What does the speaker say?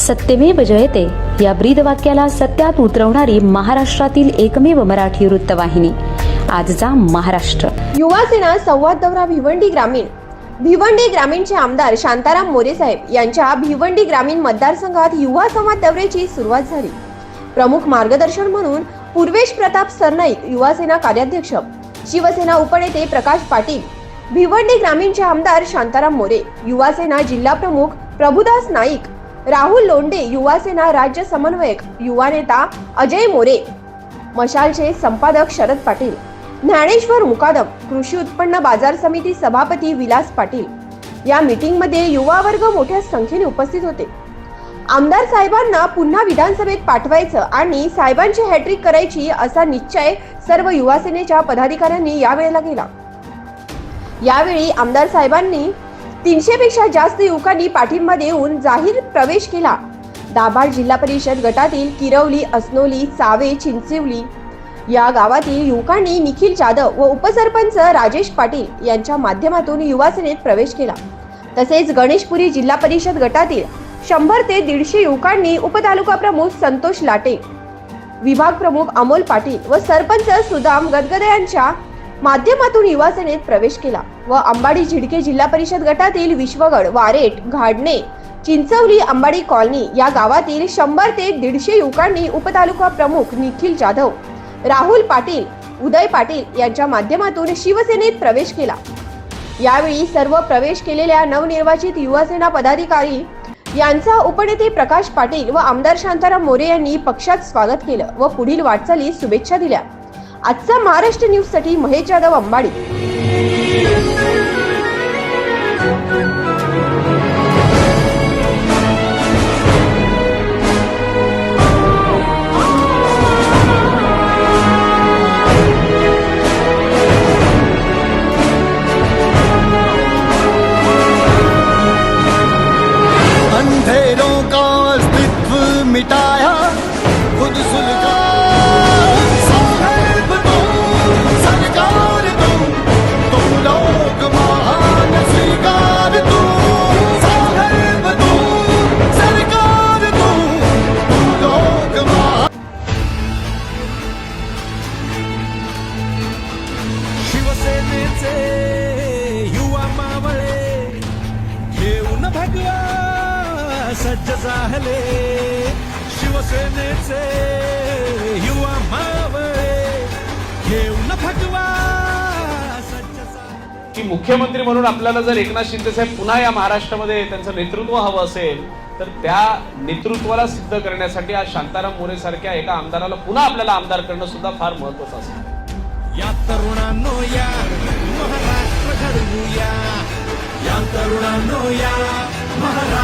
सत्यमेव जयते. या ब्रीद वाक्याला सत्यात उतरवणारी महाराष्ट्रातील एकमेव मराठी वृत्तवाहिनी. आजचा महाराष्ट्र. युवा सेना संवाद दौरा भिवंडी ग्रामीण. भिवंडी ग्रामीणचे आमदार शांताराम मोरे साहेब यांच्या भिवंडी ग्रामीण मतदारसंघात युवा संवाद दौऱ्याची सुरुवात झाली. प्रमुख मार्गदर्शन म्हणून पूर्वेश प्रताप सरनाईक युवा सेना कार्याध्यक्ष शिवसेना उपनेते प्रकाश पाटील भिवंडी ग्रामीणचे आमदार शांताराम मोरे युवा सेना जिल्हा प्रमुख प्रभुदास नाईक राहुल लोंडे युवा सेना राज्य समन्वयक युवा नेता अजय मोरे मशालचे संपादक शरद पाटील ज्ञानेश्वर मुकादम कृषी उत्पन्न बाजार समिती सभापती विलास पाटील. या मीटिंगमध्ये युवा वर्ग मोठ्या संख्येने उपस्थित होते. आमदार साहेबांना पुन्हा विधानसभेत पाठवायचं आणि साहेबांची हॅट्रिक करायची असा निश्चय सर्व युवा सेनेच्या पदाधिकाऱ्यांनी यावेळेला केला. यावेळी आमदार साहेबांनी तीनशे पेक्षा जास्त युवकांनी पाठिंबा देऊन जाहीर प्रवेश केला. दाभाड जिल्हा परिषद गटातील किरवली असनोली चावे चिंचिवली या गावातील युवकांनी निखिल जाधव व उपसरपंच राजेश पाटील यांच्या माध्यमातून युवासेनेत प्रवेश केला. तसेच गणेशपुरी जिल्हा परिषद गटातील शंभर ते दीडशे युवकांनी उपतालुका प्रमुख संतोष लाटे विभाग प्रमुख अमोल पाटील व सरपंच सुदाम गदगदे यांच्या माध्यमातून युवा सेनेत प्रवेश केला व अंबाडी झिडके जिल्हा परिषद गटातील विश्वगड वारेट घाडणे चिंचवली अंबाडी कॉलनी या गावातील शंभर ते दीडशे युवकांनी उपतालुका प्रमुख निखिल जाधव राहुल पाटील उदय पाटील यांच्या माध्यमातून शिवसेनेत प्रवेश केला. यावेळी सर्व प्रवेश केलेल्या नवनिर्वाचित युवासेना पदाधिकारी यांचा उपनेते प्रकाश पाटील व आमदार शांताराम मोरे यांनी पक्षात स्वागत केलं व पुढील वाटचालीस शुभेच्छा दिल्या. आजचा महाराष्ट्र न्यूजसाठी महेश जाधव अंबाडी. मिटा युवा मावळे. घेऊन भगवा सज्ज झाले. शिवसेनेचे युवा मावळे. घेऊन भगवा की मुख्यमंत्री म्हणून आपल्याला जर एकनाथ शिंदे साहेब पुन्हा या महाराष्ट्रामध्ये त्यांचं नेतृत्व हवं असेल तर त्या नेतृत्वाला सिद्ध करण्यासाठी आज शांताराम मोरे सारख्या एका आमदाराला पुन्हा आपल्याला आमदार करणं सुद्धा फार महत्वाचं असतं. या तरुणांनो या महाराष्ट्र घडवूया या